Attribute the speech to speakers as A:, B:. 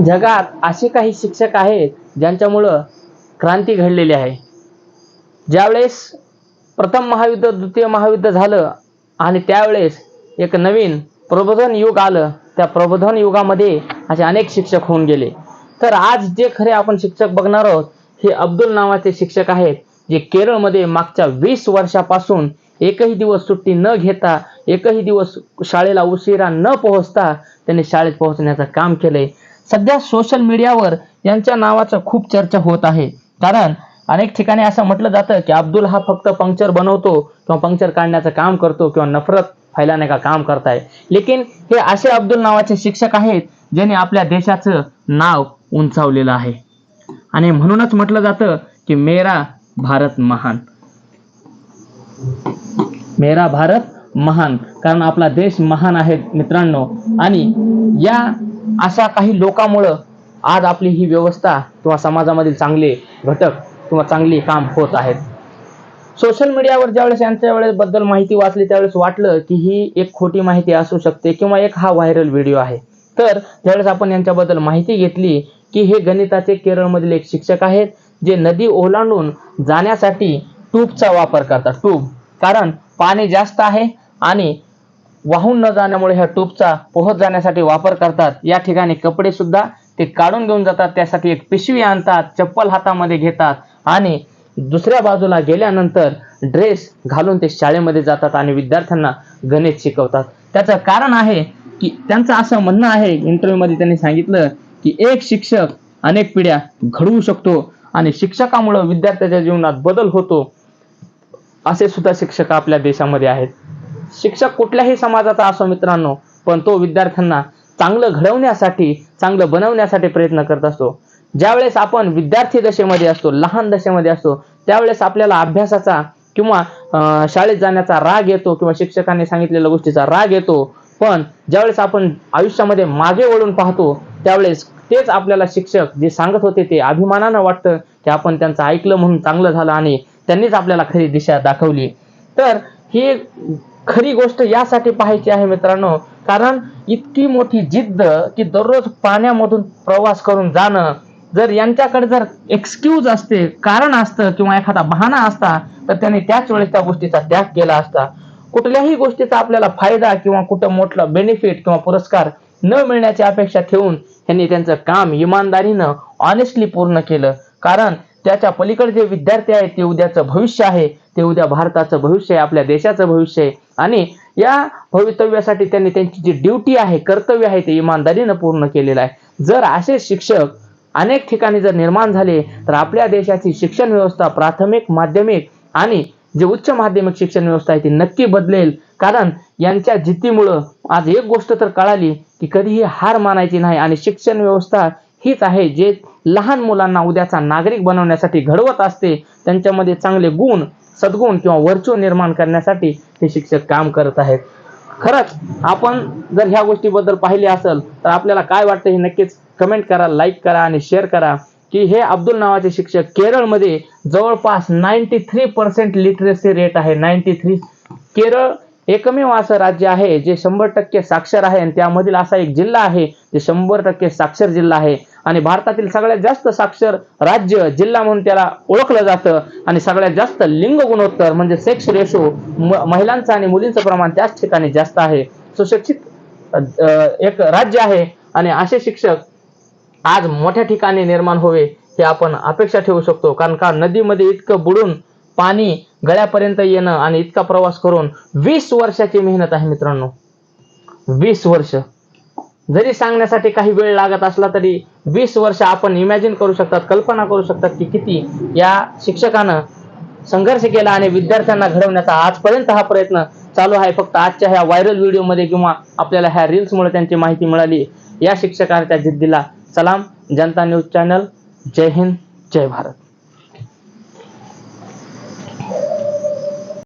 A: जगात असे काही शिक्षक आहेत ज्यांच्यामुळं क्रांती घडलेली आहे. ज्यावेळेस प्रथम महायुद्ध द्वितीय महायुद्ध झालं आणि त्यावेळेस एक नवीन प्रबोधन युग आलं त्या प्रबोधन युगामध्ये असे अनेक शिक्षक होऊन गेले. तर आज जे खरे आपण शिक्षक बघणार आहोत हे अब्दुल नावाचे शिक्षक आहेत जे केरळमध्ये मागच्या वीस वर्षापासून एकही दिवस सुट्टी न घेता एकही दिवस शाळेला उशिरा न पोहोचता त्यांनी शाळेत पोहोचण्याचं काम केलंय. सध्या सोशल मीडियावर यांच्या नावाचं खूप चर्चा होत आहे. कारण अनेक ठिकाणी असं म्हटलं जातं की अब्दुल हा फक्त पंक्चर बनवतो किंवा पंक्चर काढण्याचं काम करतो किंवा नफरत फैलाने का काम करताय. लेकिन हे असे अब्दुल नावाचे शिक्षक आहेत ज्यांनी आपल्या देशाचं नाव उंचावलेलं आहे. आणि म्हणूनच म्हटलं जातं की मेरा भारत महान. मेरा भारत महान. कारण आपला देश महान आहे मित्रांनो. आणि या अशा काही लोकांमुळं आज आपली ही व्यवस्था किंवा समाजामधील चांगले घटक किंवा चांगली काम होत आहेत. सोशल मीडियावर ज्यावेळेस यांच्या वेळेस बद्दल माहिती वाचली त्यावेळेस वाटलं की ही एक खोटी माहिती असू शकते किंवा एक हा व्हायरल व्हिडिओ आहे. तर ज्यावेळेस आपण यांच्याबद्दल माहिती घेतली की हे गणिताचे केरळमधील एक शिक्षक आहेत जे नदी ओलांडून जाण्यासाठी ट्यूबचा वापर करतात. ट्यूब कारण पाणी जास्त आहे आणि वाहून न जाण्यामुळे ह्या ट्यूबचा पोहत जाण्यासाठी वापर करतात. या ठिकाणी कपडे सुद्धा ते काढून घेऊन जातात. त्यासाठी एक पिशवी आणतात चप्पल हातामध्ये घेतात आणि दुसऱ्या बाजूला गेल्यानंतर ड्रेस घालून ते शाळेमध्ये जातात आणि विद्यार्थ्यांना गणित शिकवतात. त्याचं कारण आहे की त्यांचं असं म्हणणं आहे इंटरव्ह्यू मध्ये त्यांनी सांगितलं की एक शिक्षक अनेक पिढ्या घडवू शकतो आणि शिक्षकामुळं विद्यार्थ्याच्या जीवनात बदल होतो असे सुद्धा शिक्षक आपल्या देशामध्ये आहेत. शिक्षक कुठल्याही समाजाचा असो मित्रांनो पण तो विद्यार्थ्यांना चांगलं घडवण्यासाठी चांगलं बनवण्यासाठी प्रयत्न करत असतो. ज्यावेळेस आपण विद्यार्थी दशेमध्ये असतो लहान दशेमध्ये असतो त्यावेळेस आपल्याला अभ्यासाचा किंवा शाळेत जाण्याचा राग येतो किंवा शिक्षकांनी सांगितलेल्या गोष्टीचा राग येतो. पण ज्यावेळेस आपण आयुष्यामध्ये मागे वळून पाहतो त्यावेळेस तेच आपल्याला शिक्षक जे सांगत होते ते अभिमानानं वाटतं की आपण त्यांचं ऐकलं म्हणून चांगलं झालं आणि त्यांनीच आपल्याला खरी दिशा दाखवली. तर ही खरी गोष्ट यासाठी पाहायची आहे मित्रांनो. कारण इतकी मोठी जिद्द की दररोज पाण्यामधून प्रवास करून जाणं जर यांच्याकडे जर एक्सक्यूज असते कारण असतं किंवा एखादा बहाणा असता तर त्यांनी त्याच वेळेस त्या गोष्टीचा त्याग केला असता. कुठल्याही गोष्टीचा आपल्याला फायदा किंवा कुठं मोठला बेनिफिट किंवा पुरस्कार न मिळण्याची अपेक्षा ठेवून त्यांनी त्यांचं काम इमानदारीनं ऑनेस्टली पूर्ण केलं. कारण त्याच्या पलीकडे जे विद्यार्थी आहेत ते उद्याचं भविष्य आहे. ते उद्या भारताचं भविष्य आहे आपल्या देशाचं भविष्य आहे. आणि या भवितव्यासाठी त्यांनी त्यांची जी ड्युटी आहे कर्तव्य आहे ते इमानदारीनं पूर्ण केलेलं आहे. जर असे शिक्षक अनेक ठिकाणी जर निर्माण झाले तर आपल्या देशाची शिक्षण व्यवस्था प्राथमिक माध्यमिक आणि जे उच्च माध्यमिक शिक्षण व्यवस्था आहे ती नक्की बदलेल. कारण यांच्या जिद्दीमुळं आज एक गोष्ट तर कळाली की कधीही हार मानायची नाही आणि शिक्षण व्यवस्था हीच आहे जे लहान मुलांना उद्याचा नागरिक बनवण्यासाठी घडवत असते त्यांच्यामध्ये चांगले गुण सद्गुण किंवा वर्चू निर्माण करण्यासाठी हे शिक्षक काम करत आहेत. खरंच आपण जर ह्या गोष्टीबद्दल पाहिले असेल तर आपल्याला काय वाटतं हे नक्कीच कमेंट करा लाईक करा आणि शेअर करा की हे अब्दुल नावाचे शिक्षक केरळमध्ये जवळपास ninety three percent literacy rate आहे. नाईन्टी थ्री केरळ एकमेव असं राज्य आहे जे शंभर टक्के साक्षर आहे आणि त्यामधील असा एक जिल्हा आहे जे शंभर टक्के साक्षर जिल्हा आहे. आणि भारतातील सगळ्यात जास्त साक्षर राज्य जिल्हा म्हणून त्याला ओळखलं जातं. आणि सगळ्यात जास्त लिंग गुणोत्तर म्हणजे सेक्स रेशो महिलांचं आणि मुलींचं प्रमाण त्याच ठिकाणी जास्त आहे. सुशिक्षित एक राज्य आहे आणि असे शिक्षक आज मोठ्या ठिकाणी निर्माण होवे हे आपण अपेक्षा ठेवू शकतो. कारण का? नदीमध्ये इतकं बुडून पाणी गळ्यापर्यंत येणं आणि इतका प्रवास करून वीस वर्षाची मेहनत आहे मित्रांनो. वीस वर्ष. जरी सांगण्यासाठी काही वेळ लागत असला तरी वीस वर्ष आपण इमॅजिन करू शकतात कल्पना करू शकतात की किती या शिक्षकानं संघर्ष केला आणि विद्यार्थ्यांना घडवण्याचा आजपर्यंत हा प्रयत्न चालू आहे. फक्त आजच्या ह्या व्हायरल व्हिडिओमध्ये किंवा आपल्याला ह्या रील्समुळे त्यांची माहिती मिळाली. या शिक्षकांच्या जिद्दीला सलाम. Janata news channel. जय हिंद. जय भारत.